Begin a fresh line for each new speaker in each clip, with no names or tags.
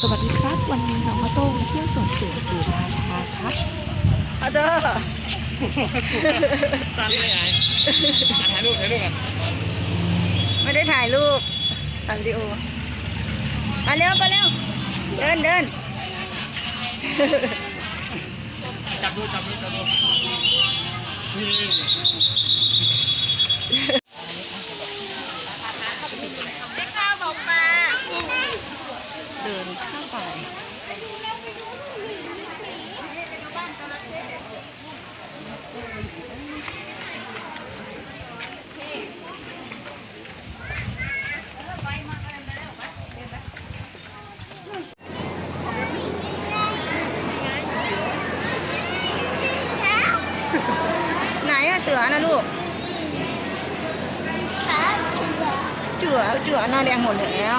สวัสดีครับ วันนี้น้องมาโต้มาเที่ยวสวนเสือศรีราชาครับ
เอาเด้อ
สั้นเลยไอ้อะถ่ายรูปถ่ายรูปกัน
ไม่ได้ถ่ายรูปถ่ายวิดีโอมาเร็วมาเร็วเดินเดิน
จับดูจับดูจับดูนี่
ได้ข้าวบอกมา
เดินเข้าไป
ไหนอะเสือนะลูกเจือเจือหน้าแดงหมดแล้ว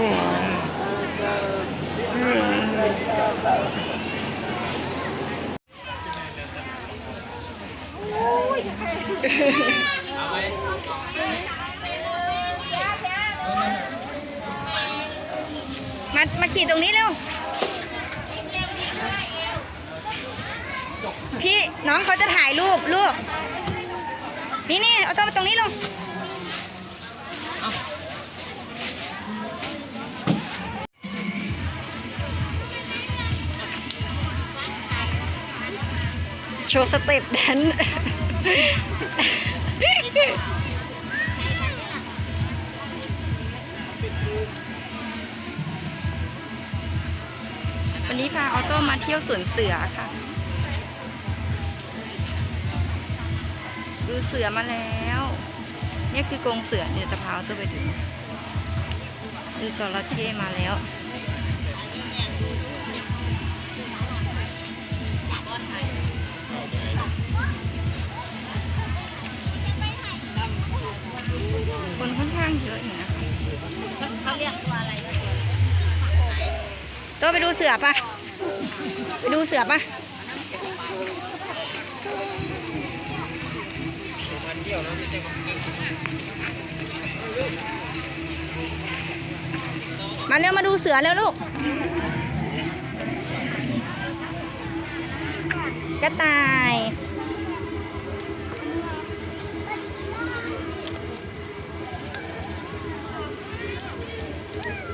ม
มามาขี่ตรงนี้เร็ว พี่น้องเขาจะถ่ายรูปลูก นี่นี่เอาตัวมาตรงนี้ลงโชว์สเต็ปแดน
วันนี้พาออโต้มาเที่ยวสวนเสือค่ะ ดูเสือมาแล้วเนี่ยคือกรงเสือเนี่ยจะพาออโต้ไปดู ดูจระเข้มาแล้ว คนค่อนข้างเยอะอยู่นะคะ
เขาเรียกตัวอะไรตัวไปดูเสือปะไปดูเสือปะ มาเร็วมาดูเสือแล้วลูก กระต่าย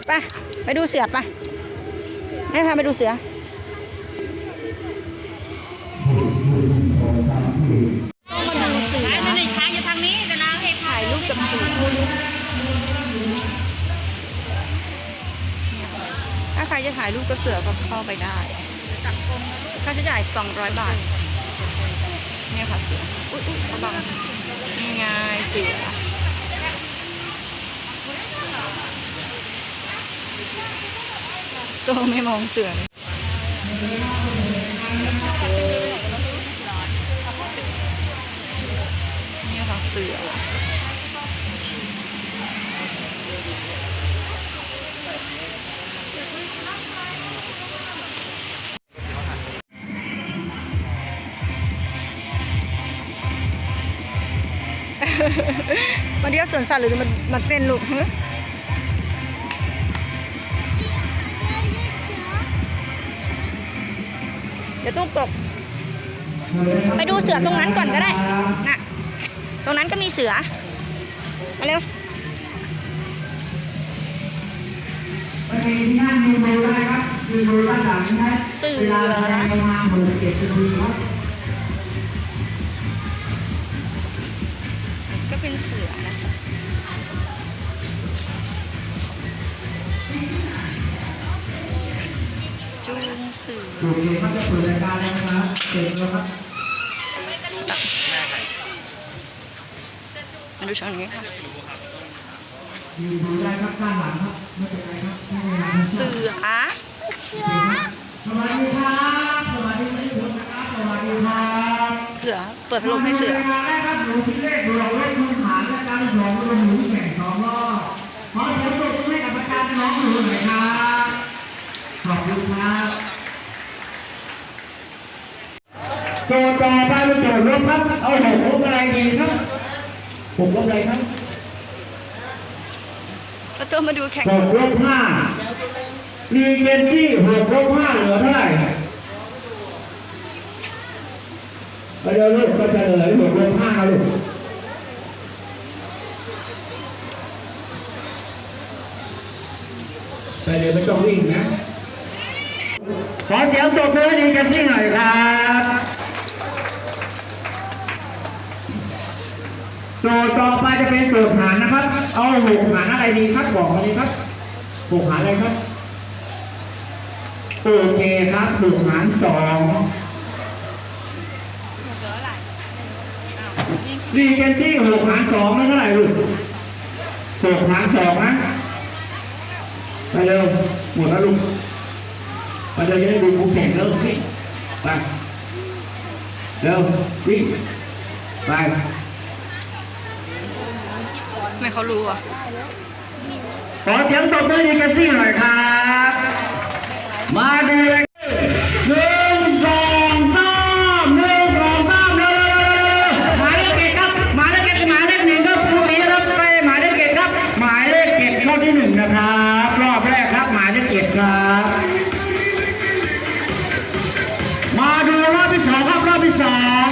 ไปไปดูเสือปะแม่พาไปดูเสือา
ยรูปกับเสือก็เข้าไปได้ ค่าใช้จ่าย 200 บาท เนี่ยค่ะเสือ อุ๊ยอุ๊ยเขาบังนี่ไงเสือตัวไม่มองเสือเนี่ยค่ะเสือ
มาเที่ยวสวนสัตว์หรือมามาเต้นลูกฮะเดี๋ยวตู้ตก ไปดูเสือตรงนั้นก่อนก็ได้น่ะตรงนั้นก็มีเสือ มาเร็ว
วันนี้ ลาแสดงประมาณหมื่นเจ็ดนาทีครับ
ก็เป็นเสือนะจ๊ะจูงเสือ
โอเคครับจะเปิดรายการแล้วนะครับเสร็จแล้วครับ
มาดูช่องนี้ค่ะ
ยืนดูได้ครับด้านหลังครับไม่เป็นไรครับไม่เป็นไรครับ
เสือ
สวัสดีครับสวัสดีทุกคนนะครับสวัสดีครับ
เสือเปิดพัดลมให้เสือ
นูพิเลขหนูเราเล่นพื้นฐานและการหนูแข่งสองรอบขอเสียงปรบมือให้กับอาจารน้องหนูหน่อยครับขอบคุณครับโจทย์ต่อไปเป็นโจทย์ลบครับ เอาหกลบอะไรดีครับหกลบอะไรครับ
แล้วตัวมาดูแข่ง
หกลบห้ารีเจนซี่หกลบห้าเหลือเท่าไหร่เดี๋ยวลูกก็จะเหลือหกลบห้าลูก ไปเลยไม่องวิ่งนะ ขอเสียงตบมือดีกันที่หน่อยครับโจต่อไปจะเป็นโจทย์หารนะครับ เอาหกหารอะไรดีครับบอกมาเลยครับหกหารอะไรครับโอเคครับหกหารสองรีเจนที่หกหารสองไม่เท่าไหร่ลูกหกหารสองนะ ไปเร็วหมดแล้วลูกมาเดินจะได้ดูคู่แข่งเริ่มสิไปเร็ววิ่งไป
ไม่เขารู้อะ
ขอเสียงตบมือดีกันสิหน่อยครับ มาดูเลย มาดูรอบที่สองครับรอบที่สอง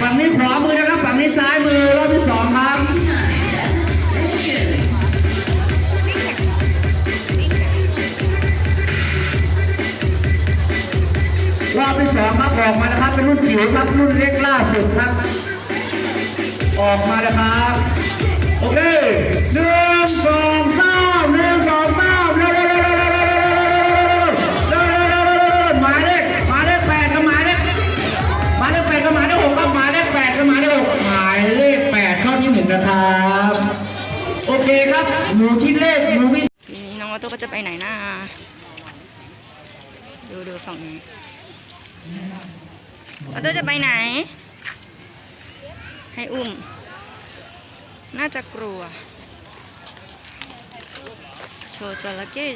ฝั่งนี้ขวามือนะครับฝั่งนี้ซ้ายมือรอบที่สองครับรอบที่สองครับออกมานะครับเป็นรุ่นจิ๋วครับรุ่นเล็กล่าสุดครับ ออกมาแล้วครับ โอเคหนึ่งสองสาม หนูคิดเลขหนูวิ
ทีนี้น้องออโต้ก็จะไปไหนนะดูดูฝั่งนี้ออโต้จะไปไหน ให้อุ้ม น่าจะกลัว โชว์จระเข้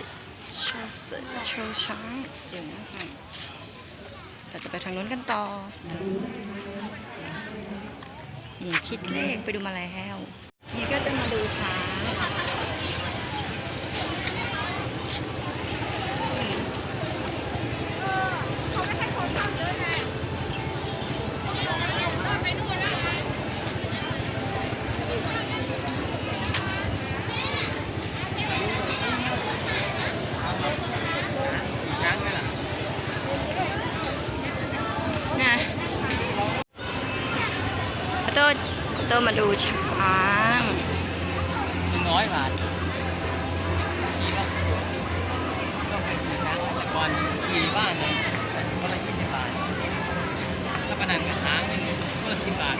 โชว์เสือโชว์ช้างเสียงนะคะเราจะไปทางนู้นกันต่อนี่คิดเลขไปดูมาแล้ว นี่ก็จะมาดูช้างโตมาดูช้าง
ผ่าทขี่ก็ก็ไป็นช้างแต่ก่อนขี่บ้านเลยก็ละยี่สิบบาทถ้าประนันกับช้างนี่ก็สิบบาท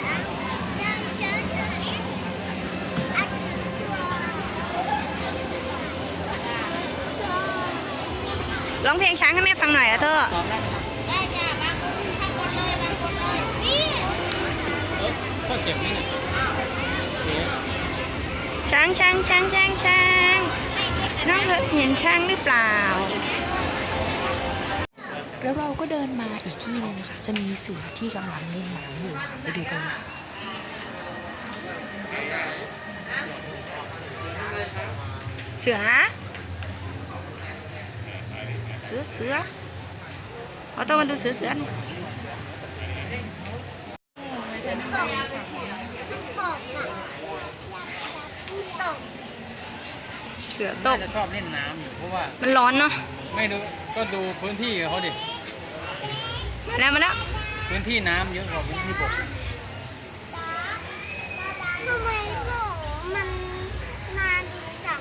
ร้องเพลงช้างให้แม่ฟังหน่อยอะเธอ
ได้จ้ะบางคนทั้งหมดเลยบางคนเลยนี่เออก็เจ็บนี่
ช้างช้างช้างช้างช้างน้องเคยเห็นช้างหรือเปล่า
แล้วเราก็เดินมาอีกที่หนึงนะคะ จะมีเสือที่กำลังเล่นน้ำอยู่ค่ะไปดูกันเลยค่ะ
เสือเสือเสือเอาต้องมาดูเสือเสือหน่อย สือต
น่าก จะชอบเล่นน้ำอยู่เพราะว่า
มันร้อนเนาะ
ไม่ดูก็ดูพื้นที่เขาดิ
มาแล้วมาแล้ว
พื้นที่น้ำเยอะกว่าพื้นที่บก
ทำไมโหมันนานจัง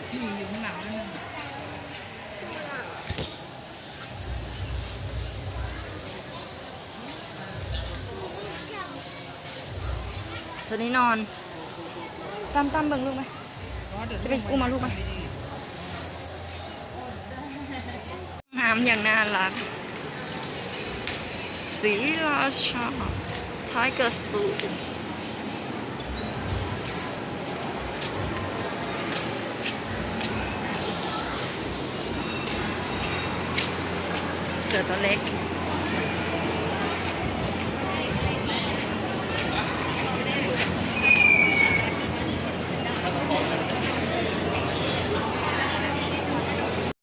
ตัวนี้นอนตั้มตั้มเบิ่งลูกไหมจะเป็นอุ้มมาลูกไหม น้ำอย่างน่ารักสีราชาท้ายกระสูเสือตัวเล็ก